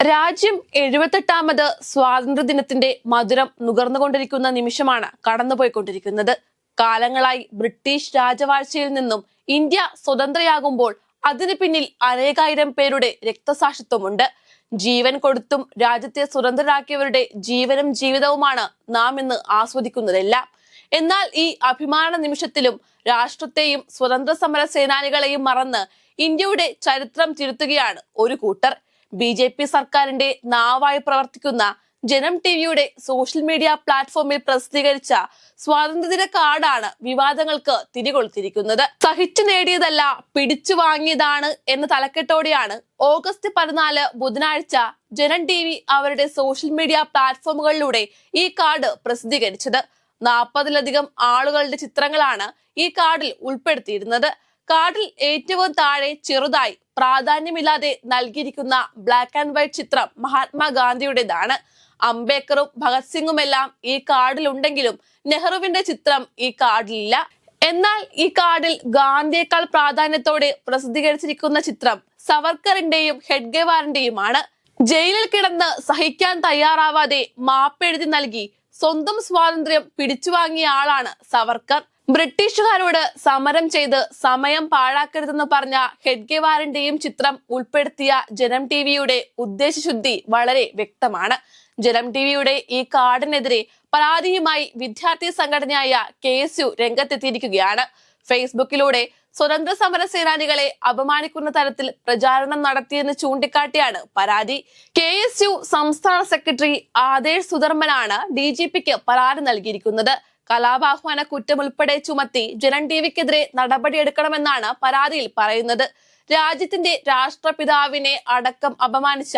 രാജ്യം എഴുപത്തെട്ടാമത് സ്വാതന്ത്ര്യദിനത്തിന്റെ മധുരം നുകർന്നുകൊണ്ടിരിക്കുന്ന നിമിഷമാണ് കടന്നുപോയിക്കൊണ്ടിരിക്കുന്നത്. കാലങ്ങളായി ബ്രിട്ടീഷ് രാജവാഴ്ചയിൽ നിന്നും ഇന്ത്യ സ്വതന്ത്രയാകുമ്പോൾ അതിനു പിന്നിൽ അനേകായിരം പേരുടെ രക്തസാക്ഷിത്വമുണ്ട്. ജീവൻ കൊടുത്തും രാജ്യത്തെ സ്വതന്ത്രരാക്കിയവരുടെ ജീവനും ജീവിതവുമാണ് നാം ഇന്ന് ആസ്വദിക്കുന്നതെല്ലാം. എന്നാൽ ഈ അഭിമാന നിമിഷത്തിലും രാഷ്ട്രത്തെയും സ്വതന്ത്ര സമര സേനാനികളെയും മറന്ന് ഇന്ത്യയുടെ ചരിത്രം തിരുത്തുകയാണ് ഒരു കൂട്ടർ. ബി ജെ പി സർക്കാരിന്റെ നാവായി പ്രവർത്തിക്കുന്ന ജനം ടിവിയുടെ സോഷ്യൽ മീഡിയ പ്ലാറ്റ്ഫോമിൽ പ്രസിദ്ധീകരിച്ച സ്വാതന്ത്ര്യദിന കാർഡാണ് വിവാദങ്ങൾക്ക് തിരികൊളുത്തിരിക്കുന്നത് സഹിച്ചു നേടിയതല്ല പിടിച്ചു വാങ്ങിയതാണ് എന്ന തലക്കെട്ടോടെയാണ് ഓഗസ്റ്റ് പതിനാല് ബുധനാഴ്ച ജനം ടി അവരുടെ സോഷ്യൽ മീഡിയ പ്ലാറ്റ്ഫോമുകളിലൂടെ ഈ കാർഡ് പ്രസിദ്ധീകരിച്ചത്. നാൽപ്പതിലധികം ആളുകളുടെ ചിത്രങ്ങളാണ് ഈ കാർഡിൽ ഉൾപ്പെടുത്തിയിരുന്നത്. കാർഡിൽ ഏറ്റവും താഴെ ചെറുതായി പ്രാധാന്യമില്ലാതെ നൽകിയിരിക്കുന്ന ബ്ലാക്ക് ആൻഡ് വൈറ്റ് ചിത്രം മഹാത്മാഗാന്ധിയുടേതാണ്. അംബേദ്കറും ഭഗത് സിംഗുമെല്ലാം ഈ കാർഡിലുണ്ടെങ്കിലും നെഹ്റുവിന്റെ ചിത്രം ഈ കാർഡിലില്ല എന്നാൽ ഈ കാർഡിൽ ഗാന്ധിയേക്കാൾ പ്രാധാന്യത്തോടെ പ്രസിദ്ധീകരിച്ചിരിക്കുന്ന ചിത്രം സവർക്കറിന്റെയും ഹെഡ്ഗേവാറിന്റെയുമാണ് ജയിലിൽ കിടന്ന് സഹിക്കാൻ തയ്യാറാവാതെ മാപ്പെഴുതി നൽകി സ്വന്തം സ്വാതന്ത്ര്യം പിടിച്ചുവാങ്ങിയ ആളാണ് സവർക്കർ. ബ്രിട്ടീഷുകാരോട് സമരം ചെയ്ത് സമയം പാഴാക്കരുതെന്ന് പറഞ്ഞ ഹെഡ്ഗെവാറിന്റെയും ചിത്രം ഉൾപ്പെടുത്തിയ ജനം ടിവിയുടെ ഉദ്ദേശശുദ്ധി വളരെ വ്യക്തമാണ്. ജനം ടിവിയുടെ ഈ കാർഡിനെതിരെ പരാതിയുമായി വിദ്യാർത്ഥി സംഘടനയായ കെ എസ് യു രംഗത്തെത്തിയിരിക്കുകയാണ്. ഫേസ്ബുക്കിലൂടെ സ്വതന്ത്ര സമര സേനാനികളെ അപമാനിക്കുന്ന തരത്തിൽ പ്രചാരണം നടത്തിയെന്ന് ചൂണ്ടിക്കാട്ടിയാണ് പരാതി. കെ എസ് യു സംസ്ഥാന സെക്രട്ടറി ആദേശ് സുധർമ്മനാണ് ഡി ജി പിക്ക് പരാതി നൽകിയിരിക്കുന്നത്. കലാപാഹ്വാന കുറ്റം ഉൾപ്പെടെ ചുമത്തി ജനൻ ടിവിക്കെതിരെ നടപടിയെടുക്കണമെന്നാണ് പരാതിയിൽ പറയുന്നത്. രാജ്യത്തിന്റെ രാഷ്ട്രപിതാവിനെ അടക്കം അപമാനിച്ച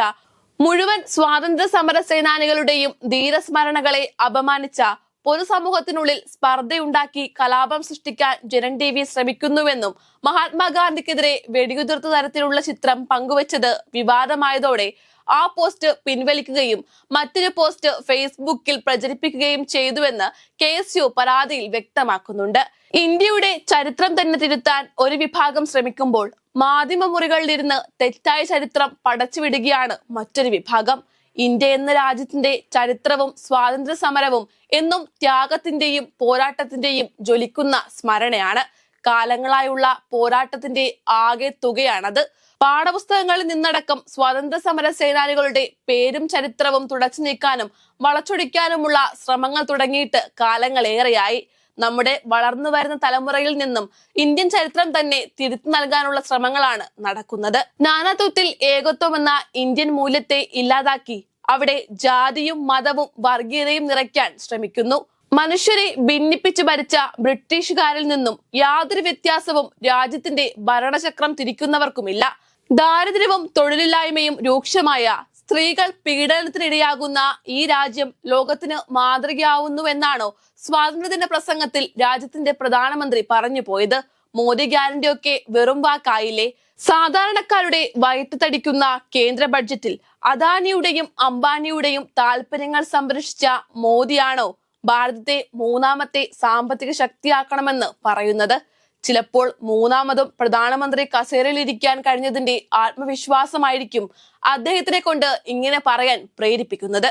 മുഴുവൻ സ്വാതന്ത്ര്യ സമര സേനാനികളുടെയും ധീരസ്മരണകളെ അപമാനിച്ച പൊതുസമൂഹത്തിനുള്ളിൽ സ്പർദ്ധയുണ്ടാക്കി കലാപം സൃഷ്ടിക്കാൻ ജനൻ ടി വി ശ്രമിക്കുന്നുവെന്നും മഹാത്മാഗാന്ധിക്കെതിരെ വെടിയുതിർത്ത തരത്തിലുള്ള ചിത്രം പങ്കുവച്ചത് വിവാദമായതോടെ ആ പോസ്റ്റ് പിൻവലിക്കുകയും മറ്റൊരു പോസ്റ്റ് ഫേസ്ബുക്കിൽ പ്രചരിപ്പിക്കുകയും ചെയ്തുവെന്ന് കെ എസ് യു പരാതിയിൽ വ്യക്തമാക്കുന്നുണ്ട്. ഇന്ത്യയുടെ ചരിത്രം തന്നെ തിരുത്താൻ ഒരു വിഭാഗം ശ്രമിക്കുമ്പോൾ മാധ്യമ മുറികളിലിരുന്ന് തെറ്റായ ചരിത്രം പടച്ചുവിടുകയാണ് മറ്റൊരു വിഭാഗം. ഇന്ത്യ എന്ന രാജ്യത്തിന്റെ ചരിത്രവും സ്വാതന്ത്ര്യ സമരവും എന്നും ത്യാഗത്തിന്റെയും പോരാട്ടത്തിന്റെയും ജ്വലിക്കുന്ന സ്മരണയാണ്. കാലങ്ങളായുള്ള പോരാട്ടത്തിന്റെ ആകെ തുകയാണത്. പാഠപുസ്തകങ്ങളിൽ നിന്നടക്കം സ്വാതന്ത്ര്യ സമര സേനാനികളുടെ പേരും ചരിത്രവും തുടച്ചു നീക്കാനും വളച്ചൊടിക്കാനുമുള്ള ശ്രമങ്ങൾ തുടങ്ങിയിട്ട് കാലങ്ങളേറെയായി. നമ്മുടെ വളർന്നു വരുന്ന തലമുറയിൽ നിന്നും ഇന്ത്യൻ ചരിത്രം തന്നെ തിരുത്തു നൽകാനുള്ള ശ്രമങ്ങളാണ് നടക്കുന്നത്. നാനാത്വത്തിൽ ഏകത്വം എന്ന ഇന്ത്യൻ മൂല്യത്തെ ഇല്ലാതാക്കി അവിടെ ജാതിയും മതവും വർഗീയതയും നിറയ്ക്കാൻ ശ്രമിക്കുന്നു. മനുഷ്യരെ ഭിന്നിപ്പിച്ചു ഭരിച്ച ബ്രിട്ടീഷുകാരിൽ നിന്നും യാതൊരു വ്യത്യാസവും രാജ്യത്തിന്റെ ഭരണചക്രം തിരിക്കുന്നവർക്കുമില്ല. ദാരിദ്ര്യവും തൊഴിലില്ലായ്മയും രൂക്ഷമായ സ്ത്രീകൾ പീഡനത്തിനിടയാകുന്ന ഈ രാജ്യം ലോകത്തിന് മാതൃകയാവുന്നുവെന്നാണോ സ്വാതന്ത്ര്യദിന പ്രസംഗത്തിൽ രാജ്യത്തിന്റെ പ്രധാനമന്ത്രി പറഞ്ഞു പോയത്? മോദി ഗ്യാരണ്ടി ഒക്കെ വെറും വാക്കായില്ലേ? സാധാരണക്കാരുടെ വയറ്റ് തടിക്കുന്ന കേന്ദ്ര ബഡ്ജറ്റിൽ അദാനിയുടെയും അംബാനിയുടെയും താല്പര്യങ്ങൾ സംരക്ഷിച്ച മോദിയാണോ ഭാരതത്തെ മൂന്നാമത്തെ സാമ്പത്തിക ശക്തിയാക്കണമെന്ന് പറയുന്നത്? ചിലപ്പോൾ മൂന്നാമതും പ്രധാനമന്ത്രി കസേരയിൽ ഇരിക്കാൻ കഴിഞ്ഞതിന്റെ ആത്മവിശ്വാസമായിരിക്കും അദ്ദേഹത്തിനെ കൊണ്ട് ഇങ്ങനെ പറയാൻ പ്രേരിപ്പിക്കുന്നത്.